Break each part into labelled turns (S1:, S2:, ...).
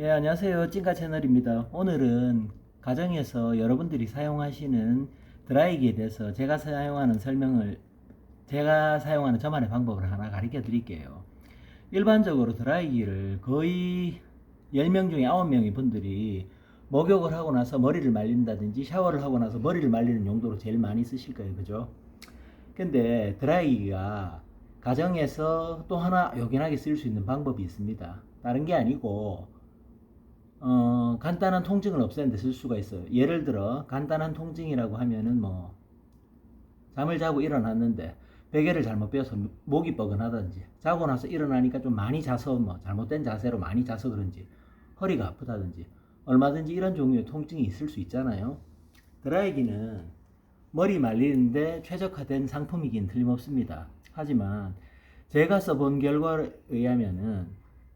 S1: 예, 안녕하세요. 찐가 채널입니다. 오늘은 가정에서 여러분들이 사용하시는 드라이기에 대해서 제가 사용하는 설명을, 제가 사용하는 저만의 방법을 하나 가르쳐 드릴게요. 일반적으로 드라이기를 거의 10명 중에 9명의 분들이 목욕을 하고 나서 머리를 말린다든지 샤워를 하고 나서 머리를 말리는 용도로 제일 많이 쓰실 거예요. 그죠? 근데 드라이기가 가정에서 또 하나 요긴하게 쓸 수 있는 방법이 있습니다. 다른 게 아니고 어, 간단한 통증을 없애는데 쓸 수가 있어요. 예를 들어 간단한 통증이라고 하면은 뭐 잠을 자고 일어났는데 베개를 잘못 빼서 목이 뻐근하든지 자고 나서 일어나니까 좀 많이 자서 뭐 잘못된 자세로 많이 자서 그런지 허리가 아프다든지 얼마든지 이런 종류의 통증이 있을 수 있잖아요. 드라이기는 머리 말리는데 최적화된 상품이긴 틀림없습니다. 하지만 제가 써본 결과에 의하면은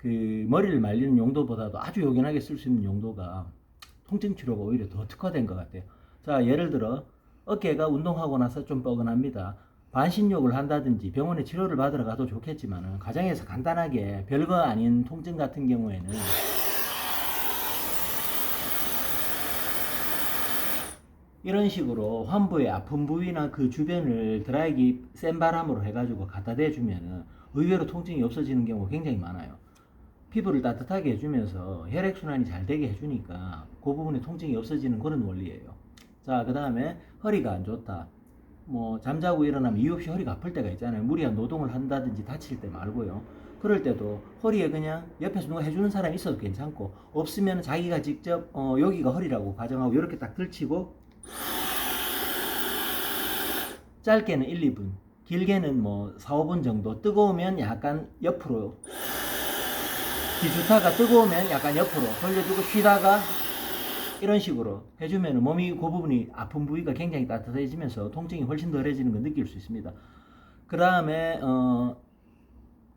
S1: 그 머리를 말리는 용도보다도 아주 요긴하게 쓸 수 있는 용도가 통증 치료가 오히려 더 특화된 것 같아요. 자, 예를 들어 어깨가 운동하고 나서 좀 뻐근합니다. 반신욕을 한다든지 병원에 치료를 받으러 가도 좋겠지만은 가정에서 간단하게 별거 아닌 통증 같은 경우에는 이런 식으로 환부의 아픈 부위나 그 주변을 드라이기 센 바람으로 해가지고 갖다 대주면은 의외로 통증이 없어지는 경우가 굉장히 많아요. 피부를 따뜻하게 해주면서 혈액순환이 잘 되게 해주니까 그 부분에 통증이 없어지는 그런 원리예요. 자, 그 다음에 허리가 안 좋다. 뭐 잠자고 일어나면 이유 없이 허리가 아플 때가 있잖아요. 무리한 노동을 한다든지 다칠 때 말고요. 그럴 때도 허리에 그냥 옆에서 누가 해주는 사람이 있어도 괜찮고 없으면 자기가 직접 어, 여기가 허리라고 가정하고 이렇게 딱 들치고 짧게는 1, 2분, 길게는 뭐 4, 5분 정도 뜨거우면 약간 옆으로 기주타가 뜨거우면 약간 옆으로 돌려주고 쉬다가 이런 식으로 해주면 몸이 그 부분이 아픈 부위가 굉장히 따뜻해지면서 통증이 훨씬 덜해지는 걸 느낄 수 있습니다. 그 다음에 어,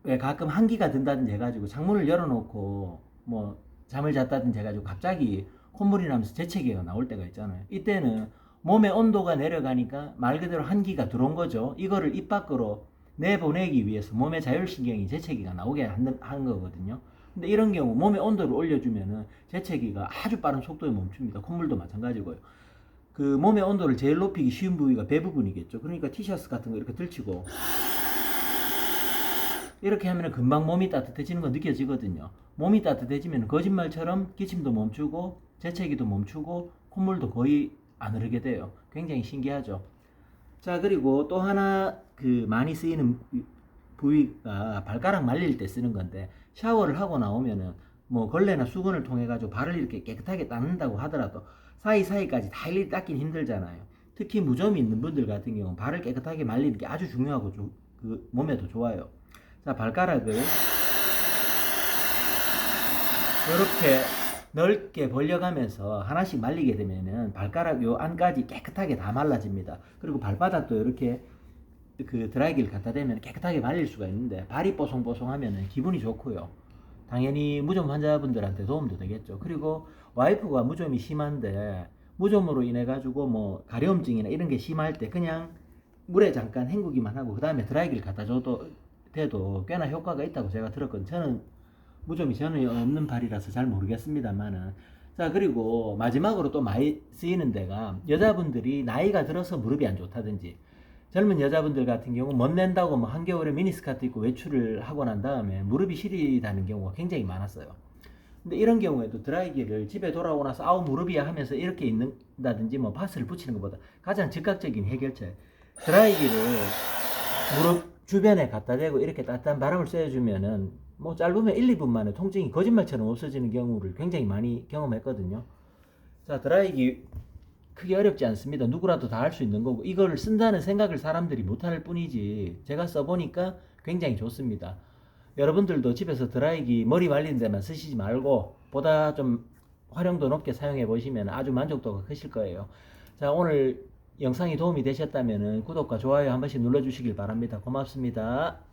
S1: 왜 가끔 한기가 든다든지 해가지고 창문을 열어놓고 뭐 잠을 잤다든지 해가지고 갑자기 콧물이 나면서 재채기가 나올 때가 있잖아요. 이때는 몸의 온도가 내려가니까 말 그대로 한기가 들어온 거죠. 이거를 입 밖으로 내보내기 위해서 몸의 자율신경이 재채기가 나오게 한, 한 거거든요. 근데 이런 경우 몸의 온도를 올려주면은 재채기가 아주 빠른 속도에 멈춥니다. 콧물도 마찬가지고요. 그 몸의 온도를 제일 높이기 쉬운 부위가 배 부분이겠죠. 그러니까 티셔츠 같은 거 이렇게 들치고 이렇게 하면 금방 몸이 따뜻해지는 거 느껴지거든요. 몸이 따뜻해지면 거짓말처럼 기침도 멈추고 재채기도 멈추고 콧물도 거의 안 흐르게 돼요. 굉장히 신기하죠. 자 그리고 또 하나 그 많이 쓰이는 부위가 발가락 말릴 때 쓰는 건데 샤워를 하고 나오면은 뭐 걸레나 수건을 통해 가지고 발을 이렇게 깨끗하게 닦는다고 하더라도 사이사이까지 다 일일이 닦긴 힘들잖아요. 특히 무좀이 있는 분들 같은 경우 발을 깨끗하게 말리는 게 아주 중요하고 조- 그 몸에도 좋아요. 자 발가락을 이렇게 넓게 벌려가면서 하나씩 말리게 되면은 발가락 요 안까지 깨끗하게 다 말라집니다. 그리고 발바닥도 이렇게 그 드라이기를 갖다 대면 깨끗하게 말릴 수가 있는데 발이 뽀송뽀송하면 기분이 좋고요. 당연히 무좀 환자분들한테 도움도 되겠죠. 그리고 와이프가 무좀이 심한데 무좀으로 인해 가지고 뭐 가려움증이나 이런 게 심할 때 그냥 물에 잠깐 헹구기만 하고 그 다음에 드라이기를 갖다 줘도 돼도 꽤나 효과가 있다고 제가 들었거든요. 저는 무좀이 전혀 없는 발이라서 잘 모르겠습니다만은 자 그리고 마지막으로 또 많이 쓰이는 데가 여자분들이 나이가 들어서 무릎이 안 좋다든지 젊은 여자분들 같은 경우 못 낸다고 뭐 한겨울에 미니스커트 입고 외출을 하고 난 다음에 무릎이 시리다는 경우가 굉장히 많았어요. 근데 이런 경우에도 드라이기를 집에 돌아오고 나서 아우 무릎이야 하면서 이렇게 있는다든지 뭐 파스를 붙이는 것보다 가장 즉각적인 해결책 드라이기를 무릎 주변에 갖다 대고 이렇게 따뜻한 바람을 쐬주면은 뭐 짧으면 1, 2분 만에 통증이 거짓말처럼 없어지는 경우를 굉장히 많이 경험했거든요. 자 드라이기 크게 어렵지 않습니다. 누구라도 다 할 수 있는 거고 이걸 쓴다는 생각을 사람들이 못할 뿐이지 제가 써보니까 굉장히 좋습니다. 여러분들도 집에서 드라이기 머리 말리는 데만 쓰시지 말고 보다 좀 활용도 높게 사용해 보시면 아주 만족도가 크실 거예요. 자 오늘 영상이 도움이 되셨다면 구독과 좋아요 한 번씩 눌러주시길 바랍니다. 고맙습니다.